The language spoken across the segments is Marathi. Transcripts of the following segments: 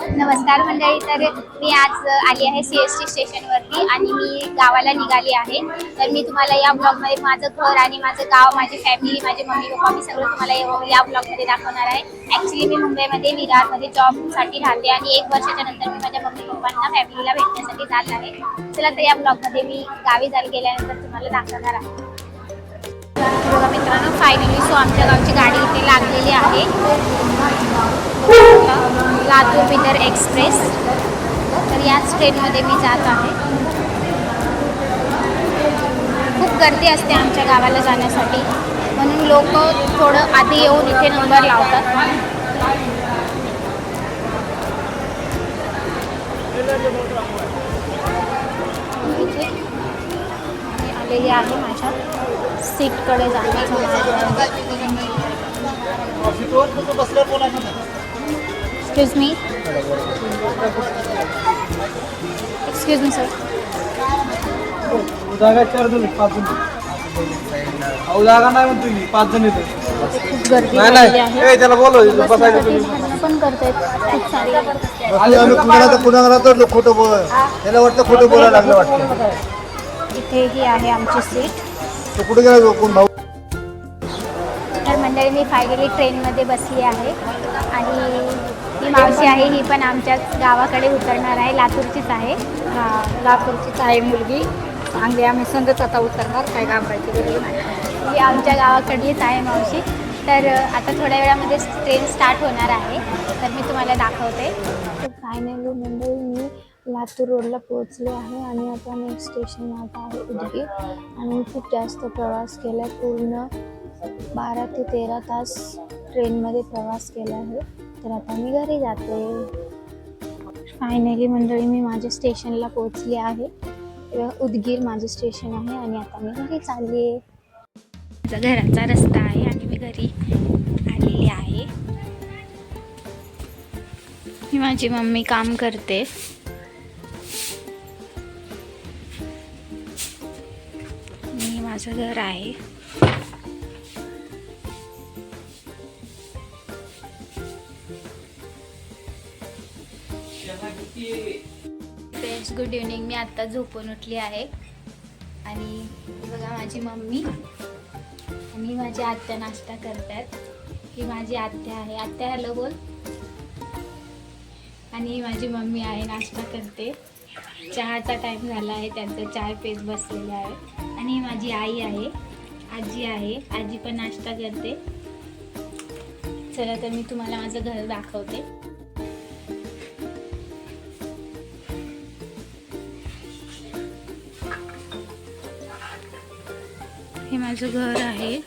नमस्कार मंडळी तर मी आज आली आहे सी एस टी स्टेशनवरती आणि मी गावाला निघाली आहे. तर मी तुम्हाला या ब्लॉगमध्ये माझं घर आणि माझं गाव माझी फॅमिली माझे मम्मी पप्पा मी सगळं तुम्हाला या- या ब्लॉगमध्ये दाखवणार आहे. ॲक्च्युली मी मुंबईमध्ये विरारमध्ये जॉबसाठी राहते आणि एक वर्षाच्या नंतर मी माझ्या मम्मी पप्पांना फॅमिलीला भेटण्यासाठी जात आहे. चला तर या ब्लॉगमध्ये मी गावी जायला गेल्यानंतर तुम्हाला दाखवणार आहे. बघा मित्रांनो फायनली सो आमच्या गावची गाडी इथे लागलेली आहे. लातूर बिदर एक्सप्रेस. तर याच ट्रेनमध्ये मी जात आहे. खूप गर्दी असते आमच्या गावाला जाण्यासाठी. म्हणून लोक थोडं आधी येऊन इथे नंबर लावतात. आलेली आहे माझ्या सीटकडे जाण्याचा excuse me excuse me sir जागा चार जण पाच जण अहो जागा नाही म्हणतो मी पाच जण येतो खूप गर्दी नाही झालेली नाही आहे. ए, त्याला बोलव इथं तुम्ही. पण करतायत. खूप सारी. आणि आम्ही कुणाला तर कुणाला तर खोटं बोल. त्याला वाटतं खोटं बोलायला लागलं वाटतं. इथे ही आहे आमची सीट. तो कुठे गेला कोण भाऊ? मंडळी मी फायनली ट्रेनमध्ये बसली आहे. आणि ही मावशी आहे ही पण आमच्याच गावाकडे उतरणार आहे. लातूरचीच आहे. हा लातूरचीच आहे मुलगी. चांगली आम्ही संगच आता उतरणार. काय घाबरायची गरज नाही. ही आमच्या गावाकडलीच आहे मावशी. तर आता थोड्या वेळामध्ये ट्रेन स्टार्ट होणार आहे. तर मी तुम्हाला दाखवते. तर फायनली मंडळी मी लातूर रोडला पोहोचले आहे आणि आता नेक्स्ट स्टेशन आता आहे उदगीर. आणि खूप जास्त प्रवास केला पूर्ण बारा ते तेरा तास ट्रेनमध्ये प्रवास केला आहे. तर आता मी घरी जाते. फायनली मंडळी मी माझ्या स्टेशनला पोहोचले आहे. उदगीर माझं स्टेशन आहे आणि आता मी घरी चालली आहे. माझा घराचा रस्ता आहे आणि मी घरी आलेली आहे. ही माझी मम्मी काम करते. आणि माझं घर आहे. फ्रेंड्स गुड इव्हनिंग मी आत्ता झोपून उठली आहे. आणि बघा माझी मम्मी आणि माझी आत्या नाश्ता करतात. ही माझी आत्या आहे. आत्या हॅलो बोल. आणि ही माझी मम्मी आहे नाश्ता करते. चहाचा टाईम झाला आहे. त्यांचं चाय पेज बसलेलं आहे. आणि ही माझी आई आहे आजी आहे. आजी पण नाश्ता करते. चला तर मी तुम्हाला माझं घर दाखवते. हे माझं घर आहे.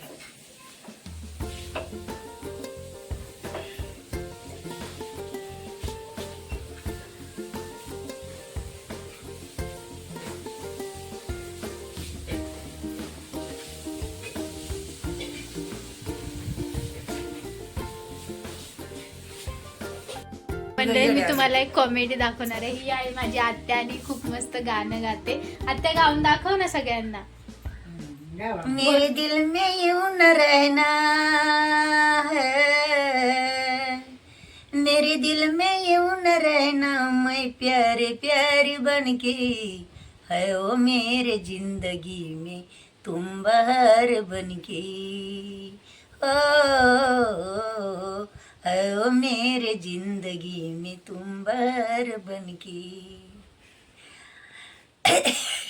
म्हणजे मी तुम्हाला एक कॉमेडी दाखवणार आहे. ही आहे माझी आत्या आणि खूप मस्त गाणं गाते. आत्या गाऊन दाखव ना सगळ्यांना. मेरे दिल में यूं न रहना है। मेरे दिल में यूं न रहना मैं प्यारे प्यारी बन के है ओ मेरे जिंदगी में तुम बहार बन के ओ है ओ मेरे जिंदगी में तुम बहार बन के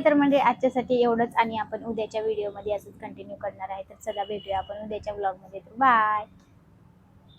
तर म्हणजे आजच्यासाठी एवढंच आणि आपण उद्याच्या व्हिडिओमध्ये असंच कंटिन्यू करणार आहे. तर चला भेटूया आपण उद्याच्या ब्लॉगमध्ये बाय